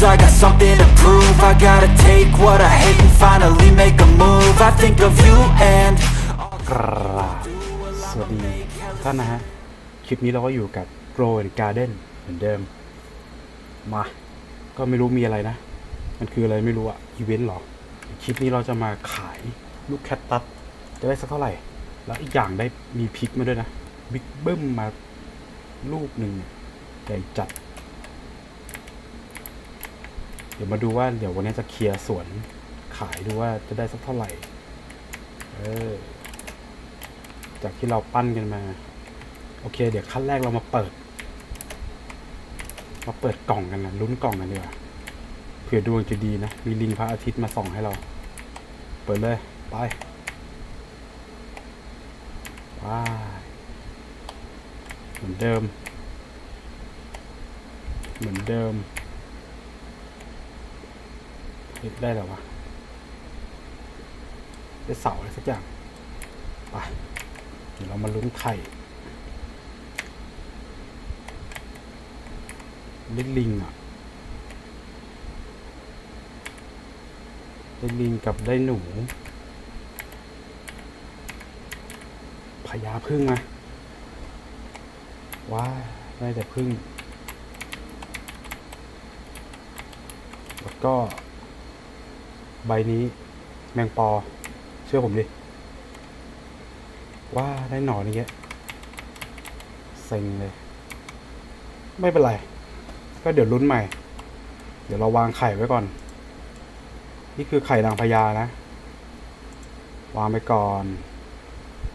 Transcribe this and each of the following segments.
Cause I got something to prove I gotta take what I hate and finally make a move I think of you and กราบสวัสดีท่านนะฮะ คลิปนี้เราก็อยู่กับ Grow and Garden เหมือนเดิม มา ก็ไม่รู้มีอะไรนะ มันคืออะไรไม่รู้อะอีเวนต์หรอ คลิปนี้เราจะมาขายลูกแคตตัสจะได้สักเท่าไหร่ แล้วอีกอย่างได้มีพริกมาด้วยนะ บิ๊กเบิ้มมาลูกหนึ่งใหญ่จัด เดี๋ยวมาดูว่าเดี๋ยววันนี้จะเคลียร์สวนขายดูว่าจะได้สักเท่าไหร่ เออ จากที่เราปั้นกันมา โอเค เดี๋ยวขั้นแรกเรามาเปิด มาเปิดกล่องกันนะลุ้นกล่องกันดีกว่าเผื่อดวงจะดีนะ มีลิงพระอาทิตย์มาส่องให้เรา เปิดเลย ไปว้าเหมือนเดิม เหมือนเดิม ได้แล้ววะได้เสาอะไรสักอย่างไปเดี๋ยวเรามาลุ้นไข่ได้ลิงอะได้ลิงกับได้หนูพญาพึ่งมาว้าได้แต่พึ่ง แล้วก็ ใบนี้ แมงปอ เชื่อผมดิ ว่าได้หนอนอย่างเงี้ยเซ็งเลย ไม่เป็นไร ก็เดี๋ยวลุ้นใหม่ เดี๋ยวเราวางไข่ไว้ก่อน นี่คือไข่นางพญานะ วางไปก่อน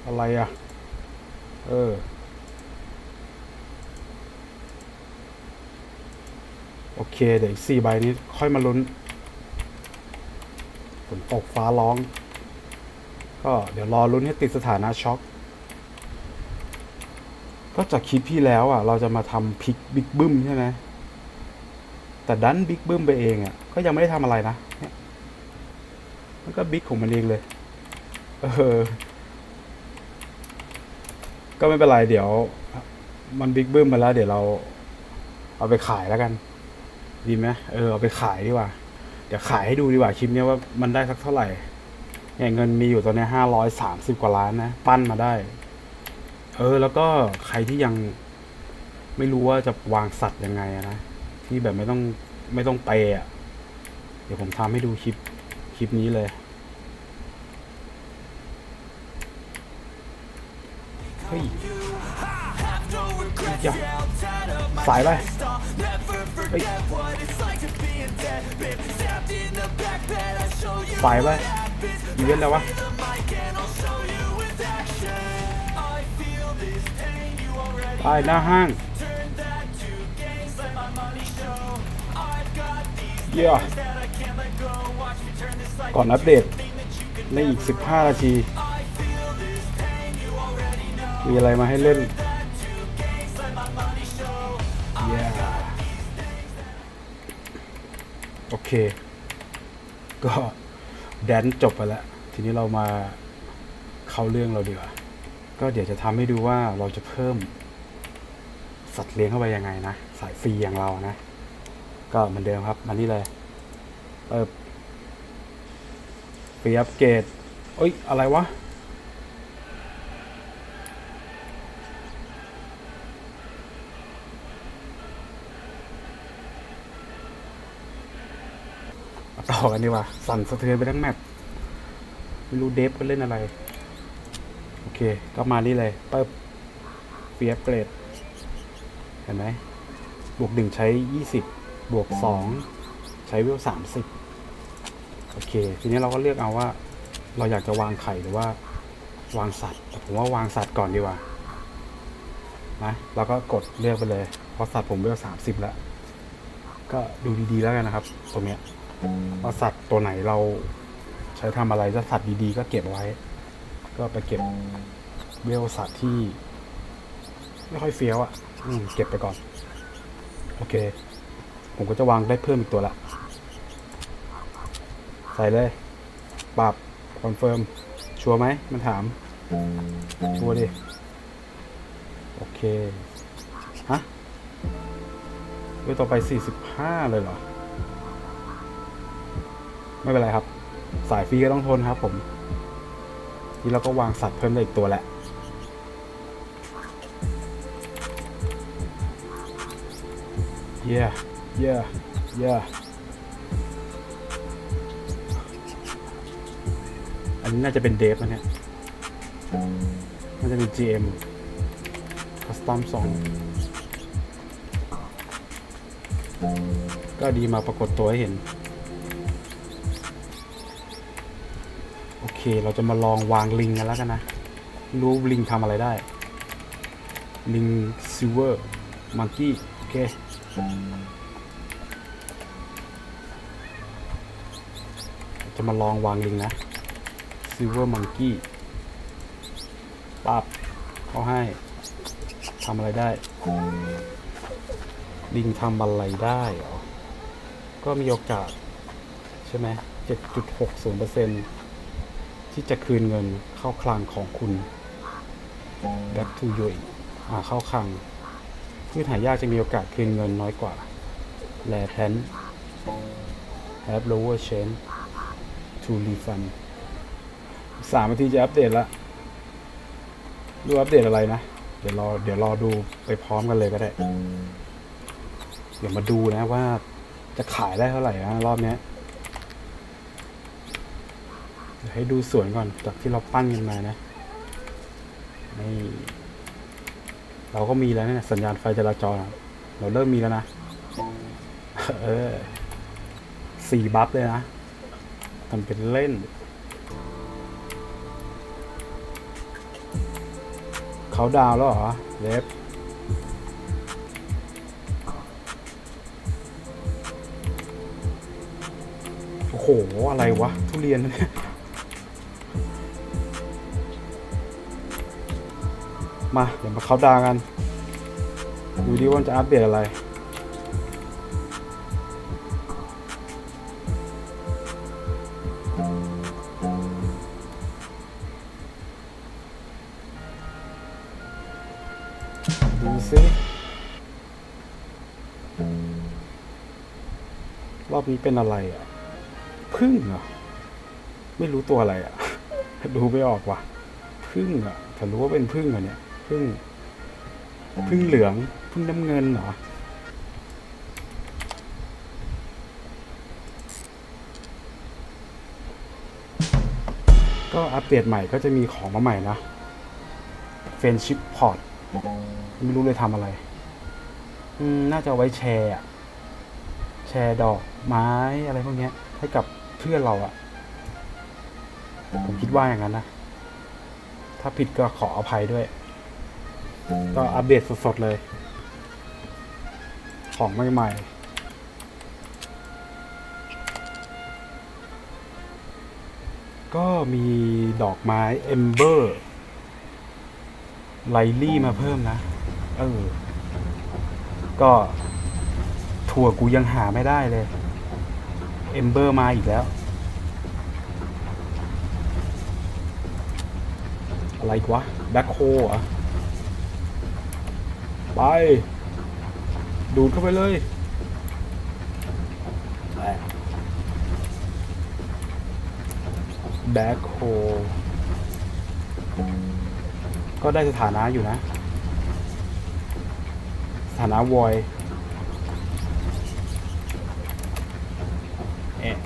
อะไรอะ่ะ เออโอเค เดี๋ยวอีกสี่ใบนี้ค่อยมาลุ้น นตกฟ้าร้อง ก็เดี๋ยวรอลุ้นให้ติดสถานะช็อคก็จากคลิปพี่แล้วอะ เราจะมาทำพลิกบิ๊กบึ้มใช่ไหมแต่ดันบิ๊กบึ้มไปเองอะ ก็ยังไม่ได้ทำอะไรนะมันก็บิ๊กของมันเองเลย เออ ก็ไม่เป็นไรเดี๋ยว มันบิ๊กบึ้มมาแล้ว เดี๋ยวเรา เอาไปขายแล้วกัน ดีไหมเออเอาไปขายดีกว่า เดี๋ยวขายให้ดูดีกว่าคลิปนี้ว่ามันได้สักเท่าไหร่เนี่ยเงินมีอยู่ตอนนี้ห้าร้อยสามสิบกว่าล้านนะ ปั้นมาได้ เออ แล้วก็ใครที่ยังไม่รู้ว่าจะวางสัตว์ยังไงนะที่แบบไม่ต้องไม่ต้องไปอะ เดี๋ยวผมทำให้ดูคลิปคลิปนี้เลยเฮ้ยอย่าสายไปเฮ้ย สายไปอีเวนต์แล้ววะไปหน้าห้างเยี่ยก่อนอัปเดตในอีก 15 นาที มีอะไรมาให้เล่นเยี่ยโอเค ก็แดนจบไปแล้ว ทีนี้เรามาเข้าเรื่องเราดีกว่า ก็เดี๋ยวจะทำให้ดูว่าเราจะเพิ่ม สัตว์เลี้ยงเข้าไปยังไงนะ สายฟรีอย่างเรานะ ก็เหมือนเดิมครับมานี่เลยเปิดฟรีอัปเกรดเอ้ย อะไรวะ อกันดีกว่าสั่นสะเทือนไปทั้งแมปไม่รู้เดฟก็เล่นอะไร โอเค ก็มานี่เลยเปิบเฟียเกรด เห็นไหมบวกหนึ่งใช้ยี่สิบบวกสองใช้เวลสามสิบโอเค ทีนี้เราก็เลือกเอาว่า เราอยากจะวางไข่หรือว่าวางสัตว์แต่ผมว่าวางสัตว์ก่อนดีกว่านะเราก็กดเลือกไปเลยเพราะสัตว์ผมเวลสามสิบแล้ว ก็ดูดีๆแล้วกันนะครับ ตรงเนี้ย ว่าสัตว์ตัวไหนเราใช้ทำอะไรถ้าสัตว์ดีๆ ก็เก็บไว้ ก็ไปเก็บเวลสัตว์ที่ ไม่ค่อยเฟี้ยวอะเก็บไปก่อน โอเค ผมก็จะวางได้เพิ่มอีกตัวละใส่เลยปรับคอนเฟิร์ม ชัวร์ไหม มันถาม ชัวร์ดิ โอเค ฮะเวลต่อไป 45 เลยเหรอ ไม่เป็นไรครับ สายฟรีก็ต้องทนครับ ผม ที่เราก็วางสัตว์เพิ่มได้อีกตัวแหละเย่เย่เย่อันนี้น่าจะเป็นเดฟนะเนี่ย น่าจะเป็น GM Custom 2ก็ดีมาปรากฏตัวให้เห็น เคเราจะมาลองวางลิงกันแล้วกันนะ รู้ลิงทำอะไรได้ ลิงซิลเวอร์มังกี้โอเคจะมาลองวางลิงนะซิลเวอร์มังกี้ปับเขาให้ทำอะไรได้ ลิงทำอะไรได้หรอ ก็มีโอกาส ใช่ไหม7.60% ที่จะคืนเงินเข้าคลังของคุณ back to you อ่าเข้าคลังพืชหายากจะมีโอกาสคืนเงินน้อยกว่า แลแทน have lower chance to refund สามนาทีจะอัปเดตละดูอัปเดตอะไรนะ เดี๋ยวรอ เดี๋ยวรอดูไปพร้อมกันเลยก็ได้ เดี๋ยวมาดูนะว่าจะขายได้เท่าไหร่นะรอบนี้ ให้ดูสวนก่อนจากที่เราปั้นกันมานะนี่เราก็มีแล้วเนี่ยสัญญาณไฟจราจร เราเริ่มมีแล้วนะ เออสี่บัฟเลยนะทำเป็นเล่น เขาดาวแล้วเหรอ เล็บโอ้โห อะไรวะ ทุเรียนเนี่ย มาเดี๋ยวมาเขาดากันดูดิว่าจะอัปเดตอะไรดูซิรอบนี้เป็นอะไรอะพึ่งเหรอไม่รู้ตัวอะไรอะ ดูไม่ออกว่ะพึ่งอะแต่รู้ว่าเป็นพึ่งเหรอเนี่ย พึ่งพึ่งเหลืองพึ่งน้ำเงินเหรอก็อัปเดตใหม่ก็จะมีของมาใหม่นะเฟนชิปพอร์ตไม่รู้เลยทำอะไร น่าจะเอาไว้แชร์แชร์ดอกไม้อะไรพวกนี้ให้กับเพื่อนเราอะผมคิดว่าอย่างนั้นนะ ถ้าผิดก็ขออภัยด้วย ก็อัปเดตสดๆเลย ของใหม่ๆก็มีดอกไม้เอมเบอร์ไลลี่มาเพิ่มนะ เออ ก็ถั่วกูยังหาไม่ได้เลยเอมเบอร์มาอีกแล้ว อะไรกวะแบ็คโฮเหรอ ไป ดูดเข้าไปเลยแบ็คโฮก็ได้สถานะอยู่นะ สถานะวอยเอะ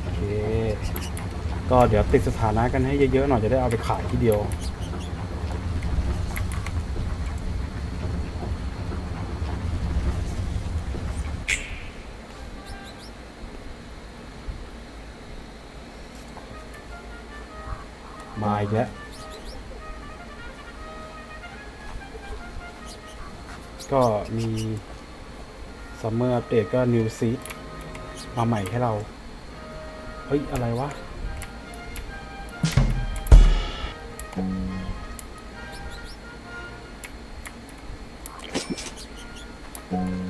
โอเคก็เดี๋ยวติดสถานะกันให้เยอะๆหน่อยจะได้เอาไปขายทีเดียว มาอีกแล้วก็มีซัมเมอร์อัปเดตก็นิวซีมาใหม่ให้เรา เฮ้ย อะไรวะอ้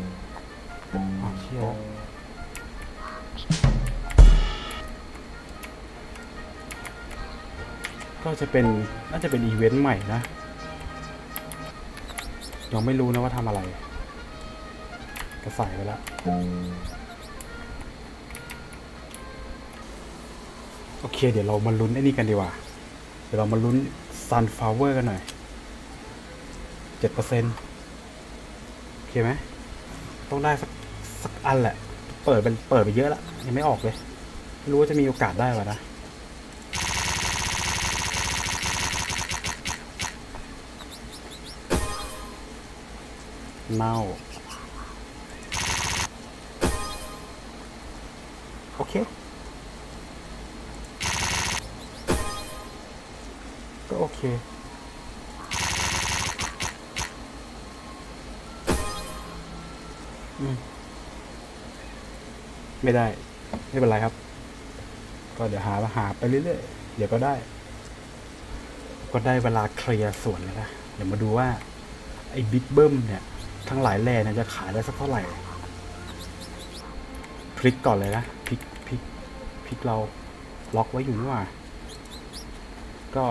ก็จะเป็นน่าจะเป็นอีเวนต์ใหม่นะ ยังไม่รู้นะว่าทำอะไรกระใส่ไปแล้วโอเค เดี๋ยวเรามาลุ้นไอ้นี่กันดีกว่า เดี๋ยวเรามาลุ้นซันฟลาวเวอร์กันหน่อยเจ็ดเปอร์เซ็นต์โอเคไหม ต้องได้สักสักอันแหละ เปิดเป็นเปิดไปเยอะละ ยังไม่ออกเลย ไม่รู้ว่าจะมีโอกาสได้ป่ะนะ เน่าโอเค ก็โอเคอืมไม่ได้ ไม่เป็นไรครับ ก็เดี๋ยวหาหาไปเรื่อยๆ เดี๋ยวก็ได้ ก็ได้เวลาเคลียร์ส่วนแล้วนะ เดี๋ยวมาดูว่า ไอ้บิ๊กเบิ้มเนี่ย ทั้งหลายแหล่เนี่ยจะขายได้สักเท่าไหร่พลิกก่อนเลยนะพลิกพลิกพลิกเราล็อกไว้อยู่นี่ว่า ก็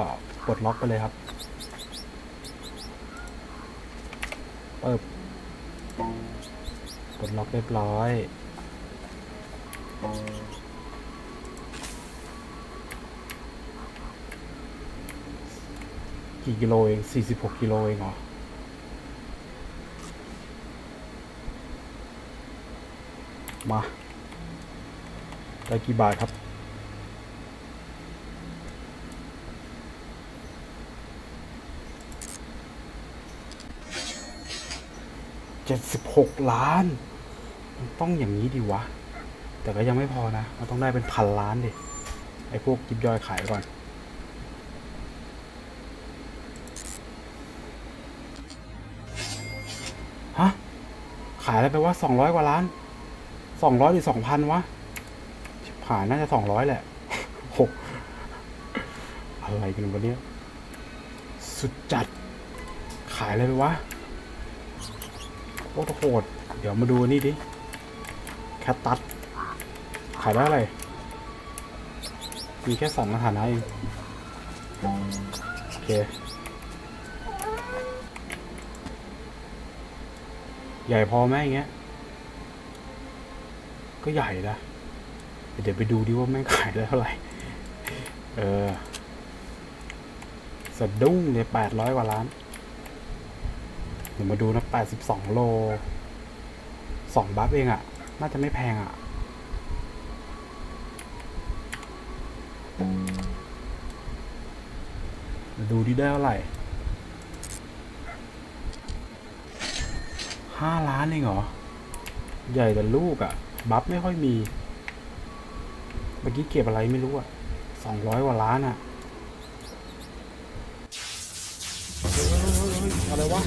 ปลดล็อกไปเลยครับเปิบปลดล็อกเรียบร้อยกี่กิโลเองสี่สิบหกกิโลเองเหรอ มา ได้กี่บาทครับ เจ็ดสิบหกล้าน มันต้องอย่างนี้ดีวะ แต่ก็ยังไม่พอนะ มันต้องได้เป็นพันล้านดิ ไอ้พวกกิบย่อยขายก่อนฮะขายอะไรไปลว่าสองร้อยกว่าล้าน สองร้อยหรือสองพันวะชิบหายน่าจะสองร้อยแหละหกอะไรกันวะเนี่ย สุดจัด ขายอะไรไปวะโคตรโหด เดี๋ยวมาดูนี่ดิ แคตตัส ขายได้อะไร มีแค่สองสถานะเอง โอเคใหญ่พอไหมอย่างเงี้ย ก็ใหญ่นะเดี๋ยวไปดูดิว่าแม่งขายได้เท่าไหร่ เออสะดุ้งเลยแปดร้อยกว่าล้าน เดี๋ยวมาดูนะแปดสิบสองโลสองบัฟเองอะ่ะ น่าจะไม่แพงอะ่ะ ดูดิได้เท่าไหร่ห้าล้านเองเหรอ ใหญ่แต่ลูกอะ่ะ บัฟไม่ค่อยมี เมื่อกี้เก็บอะไรไม่รู้อะสองร้อยกว่าล้านอะ่ะเฮ้ยอะไรวะ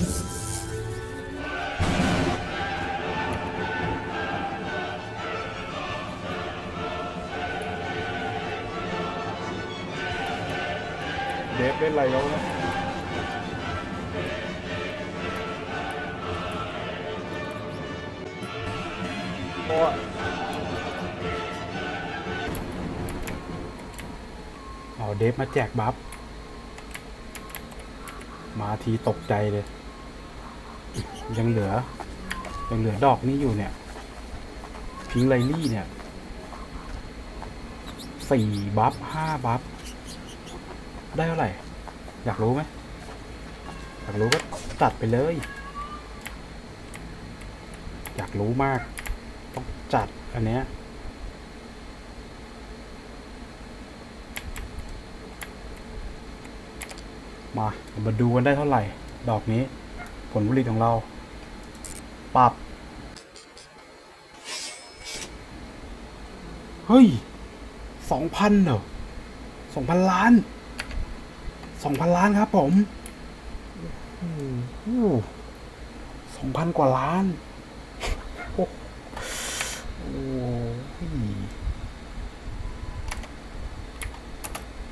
เดฟเล่นอะไรแล้วเนี่ย โอ้เอาเดฟมาแจกบัฟ มาทีตกใจเลย ยังเหลือ ยังเหลือดอกนี้อยู่เนี่ย พิงไลลี่เนี่ยสี่บัฟห้าบัฟ ได้เท่าไหร่ อยากรู้ไหมอยากรู้ก็จัดไปเลย อยากรู้มาก ต้องจัดอันเนี้ยมามาดูกันได้เท่าไหร่ ดอกนี้ ผลผลิตของเรา ปรับ เฮ้ยสองพันเหรอสองพันล้านสองพันล้านครับผมสองพันกว่าล้าน โอ้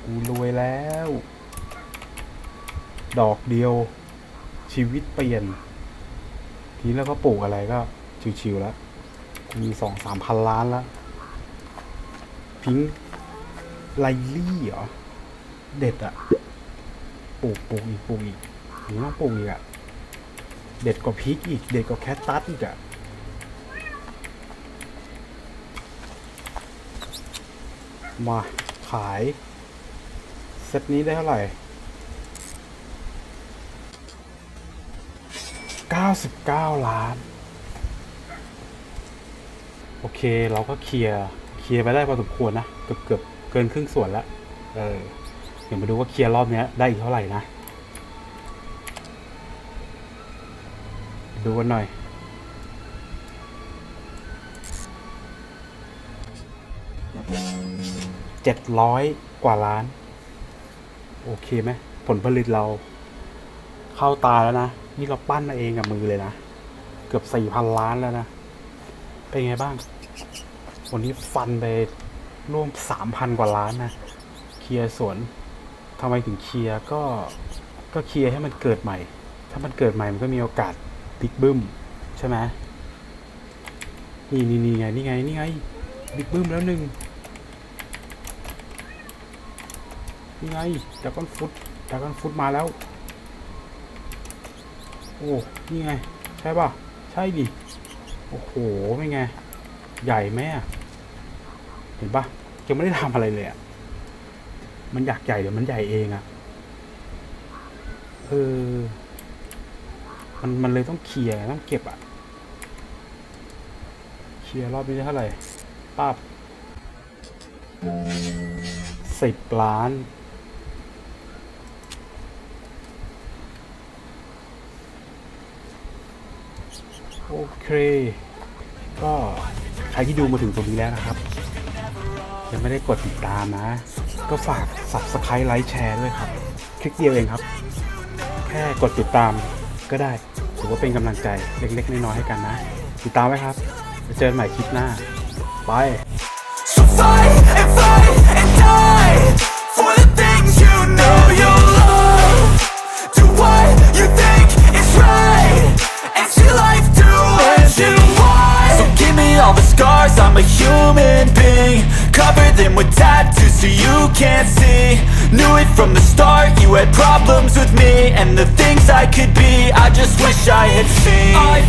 โห กูรวยแล้ว ดอกเดียว ชีวิตเปลี่ยน ทีแล้วก็ปลูกอะไรก็ ชิวๆแล้วมีสองสามพันล้านแล้ว พิงไลลี่เหรอ เด็ดอะปลูกปลูกอีกปลูกอีกหรือต้องปลูกอีกอะเด็ดกว่าพริกอีก เด็ดกว่าแคตตัสอีกอะมาขาย เซตนี้ได้เท่าไหร่99 ล้าน โอเค เราก็เคลียร์ เคลียร์ไปได้พอสมควรนะ เกือบเกือบเกินครึ่งส่วนแล้ว เออ เดี๋ยวมาดูว่าเคลียร์รอบนี้ได้อีกเท่าไหร่นะ ดูกันหน่อย เจ็ดร้อยกว่าล้าน โอเคไหมผลผลิตเรา เข้าตาแล้วนะ นี่เราปั้นมาเองกับมือเลยนะ เกือบสี่พันล้านแล้วนะ เป็นไงบ้าง วันนี้ฟันไปร่วมสามพันกว่าล้านนะ เคลียร์สวนทำไมถึงเคลียร์ก็ก็เคลียร์ให้มันเกิดใหม่ ถ้ามันเกิดใหม่มันก็มีโอกาสบิ๊กบึ้มใช่ไหมนี่นี่นี่ไงนี่ไงนี่ไงบิ๊กบึ้มแล้วหนึ่ง นี่ไงดากอนฟุตดากอนฟุตมาแล้ว โอ้ นี่ไง ใช่ป่ะ ใช่ดิ โอ้โหเป็นไง ใหญ่ไหมอะเห็นป่ะยังไม่ได้ทำอะไรเลยอะมันอยากใหญ่เดี๋ยวมันใหญ่เองอะ เออ มันมันเลยต้องเคลียร์ต้องเก็บอะเคลียร์รอบนี้เท่าไหร่ป้าบสิบล้าน โอเค ก็ใครที่ดูมาถึงตรงนี้แล้วนะครับ ยังไม่ได้กดติดตามนะ ก็ฝาก subscribe ไลค์แชร์ด้วยครับ คลิกเดียวเองครับ แค่กดติดตามก็ได้ถือว่าเป็นกำลังใจเล็กๆ น้อยๆให้กันนะ ติดตามไว้ครับเจอกันใหม่คลิปหน้าไป So scars. I'm a human being. Cover them with tattoos so you can't see. Knew it from the start. You had problems with me and the things I could be. I just wish I had seen. I